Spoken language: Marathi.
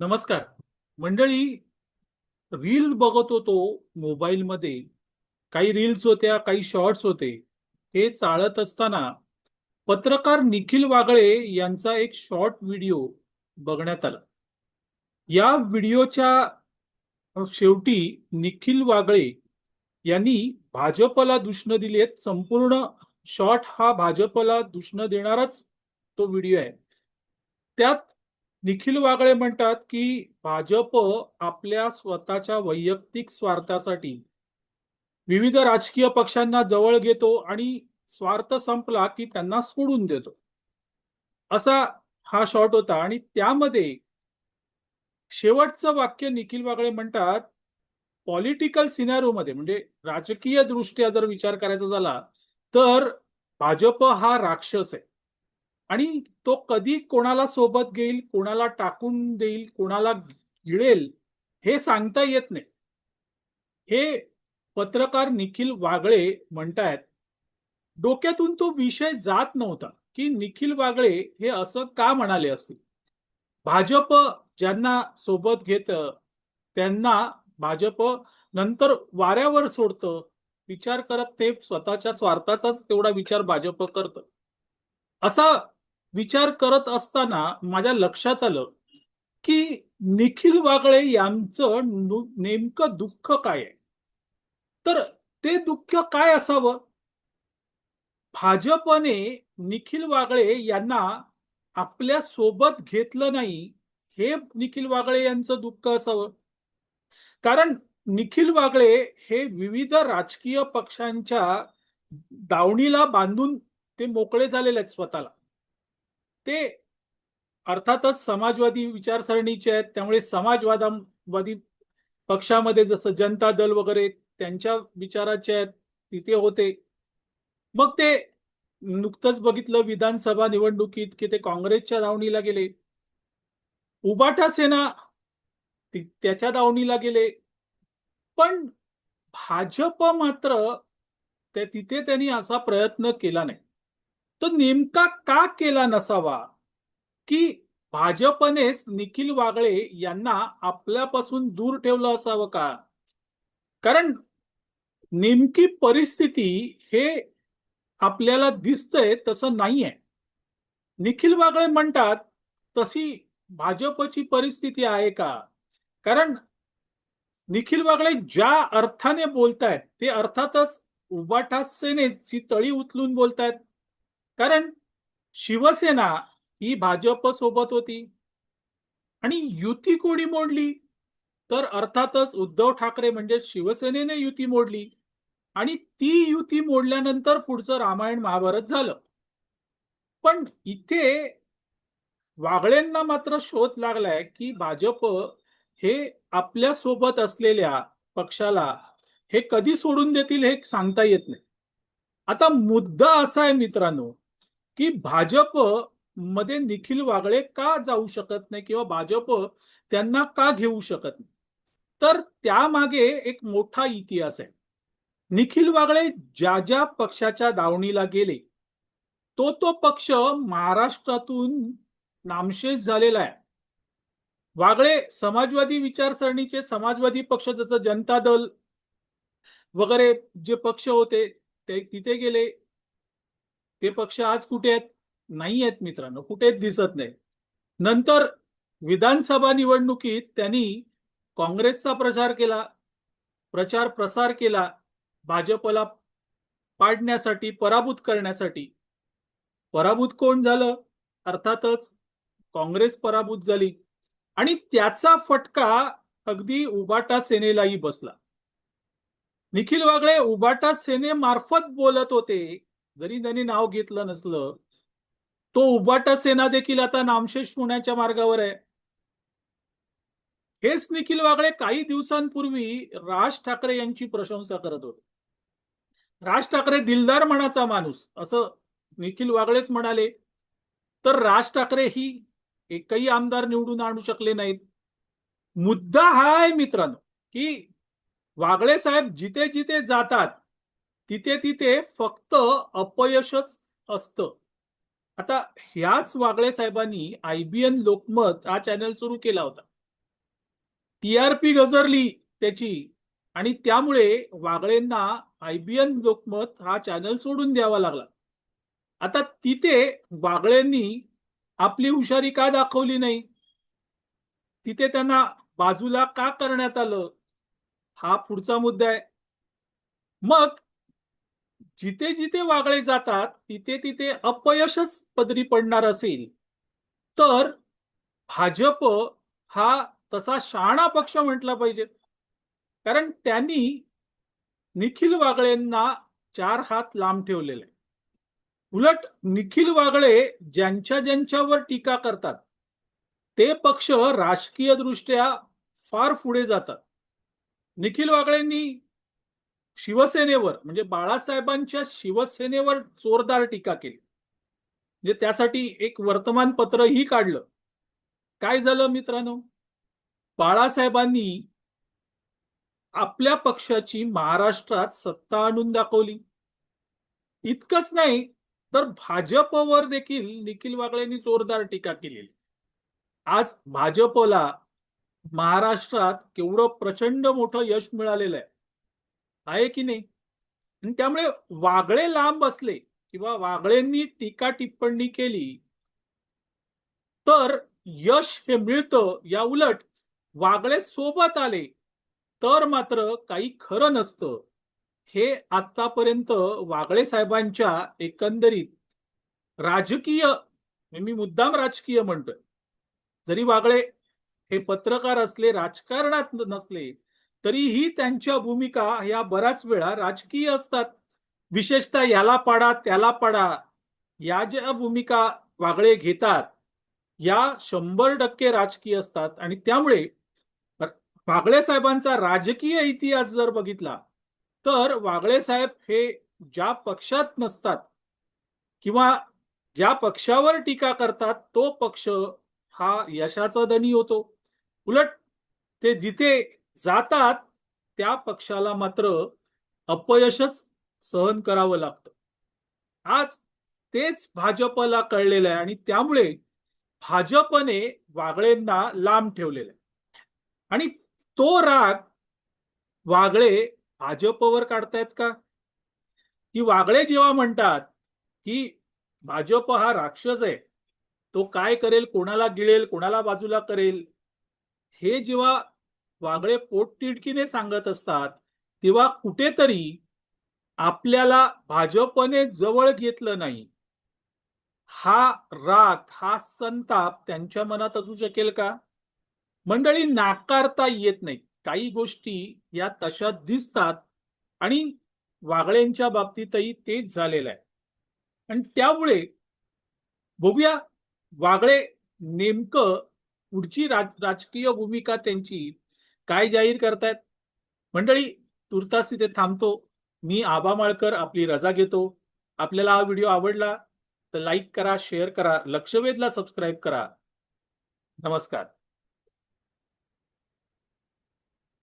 नमस्कार. मंडळी रील बघत होतो मोबाईलमध्ये. काही रील्स होत्या काही शॉर्ट्स होते. हे चाळत असताना पत्रकार निखिल वागळे यांचा एक शॉर्ट व्हिडिओ बघण्यात आला. या व्हिडिओच्या शेवटी निखिल वागळे यांनी भाजपला दुष्ण दिली आहेत संपूर्ण शॉर्ट हा भाजपला दुष्ण देणाराच तो व्हिडिओ आहे. त्यात निखिल वागळे म्हणतात की भाजप आपल्या स्वतःच्या वैयक्तिक स्वार्थासाठी विविध राजकीय पक्षांना जवळ घेतो आणि स्वार्थ संपला की त्यांना सोडून देतो. असा हा शॉट होता आणि त्यामध्ये शेवटचं वाक्य निखिल वागळे म्हणतात पॉलिटिकल सिनॅरोमध्ये म्हणजे राजकीय दृष्ट्या जर विचार करायचा झाला तर भाजप हा राक्षस आहे. आणि तो कधी कोणाला सोबत घेईल कोणाला टाकून देईल कोणाला गिळेल हे सांगता येत नाही. हे पत्रकार निखिल वागळे म्हणतायत डोक्यातून तो विषय जात नव्हता की निखिल वागळे हे असं का म्हणाले असतील? भाजप ज्यांना सोबत घेत त्यांना भाजप नंतर वाऱ्यावर सोडतं विचार करत ते स्वतःच्या स्वार्थाचाच तेवढा विचार भाजप करतं. असा विचार करत असताना माझ्या लक्षात आलं की निखिल वागळे यांचं नेमकं दुःख काय आहे? तर ते दुःख काय असावं? भाजपने निखिल वागळे यांना आपल्यासोबत घेतलं नाही हे निखिल वागळे यांचं दुःख असावं? कारण निखिल वागळे हे विविध राजकीय पक्षांच्या दावणीला बांधून ते मोकळे झालेले आहेत स्वतःला. ते अर्थातच समाजवादी विचारसरणीचे आहेत त्यामुळे समाजवादावादी पक्षामध्ये जसं जनता दल वगैरे त्यांच्या विचाराचे आहेत तिथे होते. मग ते नुकतंच बघितलं विधानसभा निवडणुकीत की ते काँग्रेसच्या दावणीला गेले. उबाटा सेना त्याच्या दावणीला गेले. पण भाजप मात्र ते तिथे त्यांनी असा प्रयत्न केला नाही. तर नेमका का केला नसावा? की भाजपनेच निखिल वागळे यांना आपल्यापासून दूर ठेवलं असावं का? कारण नेमकी परिस्थिती हे आपल्याला दिसतंय तसं नाहीये. निखिल वागळे म्हणतात तशी भाजपची परिस्थिती आहे का? कारण निखिल वागळे ज्या अर्थाने बोलतायत ते अर्थातच उबाठा सेनेची तळी उचलून बोलतायत. कारण शिवसेना ही भाजप सोबत होती. आणि युती कोणी मोडली? तर अर्थातच उद्धव ठाकरे म्हणजे शिवसेनेने युती मोडली. आणि ती युती मोडल्यानंतर पुढचं रामायण महाभारत झालं. पण इथे वागळेंना मात्र शोध लागलाय की भाजप हे आपल्यासोबत असलेल्या पक्षाला हे कधी सोडून देतील हे सांगता येत नाही. आता मुद्दा असा आहे मित्रांनो की भाजपमध्ये निखिल वागळे का जाऊ शकत नाही किंवा भाजप त्यांना का घेऊ शकत नाही? तर त्यामागे एक मोठा इतिहास आहे. निखिल वागळे ज्या ज्या पक्षाच्या दावणीला गेले तो तो पक्ष महाराष्ट्रातून नामशेष झालेला आहे. वागळे समाजवादी विचारसरणीचे समाजवादी पक्ष जसं जनता दल वगैरे जे पक्ष होते ते तिथे गेले. ते पक्ष आज कुठे आहेत? नाही आहेत मित्रांनो कुठेच दिसत नाही नंतर विधानसभा निवडणुकीत त्यांनी काँग्रेसचा प्रचार केला. प्रचार प्रसार केला. भाजपला पाडण्यासाठी पराभूत करण्यासाठी. पराभूत कोण झालं? अर्थातच काँग्रेस पराभूत झाली. आणि त्याचा फटका अगदी उबाटा सेनेलाही बसला. निखिल वागळे उबाटा सेनेमार्फत बोलत होते. जरी त्यांनी नाव घेतलं नसलं तो उबाटा सेना देखील आता नामशेष होण्याच्या मार्गावर आहे. हेच निखिल वागळे काही दिवसांपूर्वी राज ठाकरे यांची प्रशंसा करत होते. राज ठाकरे दिलदार मनाचा माणूस असं निखिल वागळेच म्हणाले. तर राज ठाकरे ही एकही आमदार निवडून आणू शकले नाहीत. मुद्दा हा आहे मित्रांनो की वागळे साहेब जिथे जिथे जातात तिथे तिथे फक्त अपयशच असतं. आता ह्याच वागळे साहेबांनी आयबीएन लोकमत हा चॅनल सुरू केला होता. टी आर पी गजरली त्याची आणि त्यामुळे वागळेंना आयबीएन लोकमत हा चॅनल सोडून द्यावा लागला. आता तिथे वागळेंनी आपली हुशारी का दाखवली नाही? तिथे त्यांना बाजूला का करण्यात आलं? हा पुढचा मुद्दा आहे. मग जिथे जिथे वागळे जातात तिथे तिथे अपयशच पदरी पडणार असेल. तर भाजप हा तसा शहाणा पक्ष म्हटला पाहिजे. कारण त्यांनी निखिल वागळेंना चार हात लांब ठेवलेले. उलट निखिल वागळे ज्यांच्या ज्यांच्यावर टीका करतात ते पक्ष राजकीय दृष्ट्या फार पुढे जातात. निखिल वागळेंनी शिवसेनेवर म्हणजे बाळासाहेबांच्या शिवसेनेवर जोरदार टीका केली. म्हणजे त्यासाठी एक वर्तमानपत्रही काढलं. काय झालं मित्रांनो? बाळासाहेबांनी आपल्या पक्षाची महाराष्ट्रात सत्ता आणून दाखवली. इतकंच नाही तर भाजपवर देखील निखिल वागळेंनी जोरदार टीका केलेली. आज भाजपला महाराष्ट्रात केवढं प्रचंड मोठं यश मिळालेलं आहे. आहे की नाही? आणि त्यामुळे वागळे लांब असले किंवा वागळेंनी टीका टिप्पणी केली तर यश हे मिळतं या उलट वागळे सोबत आले तर मात्र काही खरं नसतं. हे आतापर्यंत वागळे साहेबांच्या एकंदरीत राजकीय मी मुद्दाम राजकीय म्हणतोय. जरी वागळे हे पत्रकार असले राजकारणात नसले तरीही त्यांच्या भूमिका या बऱ्याच वेळा राजकीय असतात. विशेषतः याला पाडा त्याला पाडा या ज्या भूमिका वागळे घेतात या शंभर टक्के राजकीय असतात. आणि त्यामुळे वागळे साहेबांचा राजकीय इतिहास जर बघितला तर वागळे साहेब हे ज्या पक्षात नसतात किंवा ज्या पक्षावर टीका करतात तो पक्ष हा यशाचा धनी होतो. उलट ते जिथे जातात त्या पक्षाला मात्र अपयशच सहन करावं लागतं. आज तेच भाजपला कळलेलं आहे आणि त्यामुळे भाजपने वागळेंना लांब ठेवलेलं आहे. आणि तो राग वागळे भाजपवर काढतायत का? की वागळे जेव्हा म्हणतात की भाजप हा राक्षस आहे तो काय करेल कोणाला गिळेल कोणाला बाजूला करेल हे जेव्हा वागळे पोटतिडकीने सांगत असतात तेव्हा कुठेतरी आपल्याला भाजपने जवळ घेतलं नाही. हा राग हा संताप त्यांच्या मनात असू शकेल का? मंडळी नाकारता येत नाही. काही गोष्टी या तशा दिसतात आणि वागळ्यांच्या बाबतीतही तेच झालेलं आहे. आणि त्यामुळे बघूया वागळे नेमकं पुढची राज राजकीय भूमिका त्यांची काय जाहीर करतायत? मंडळी तुर्तास तिथे थांबतो. मी आबा माळकर आपली रजा घेतो. आपल्याला हा व्हिडिओ आवडला तर लाईक करा शेअर करा लक्षवेधला सबस्क्राईब करा. नमस्कार.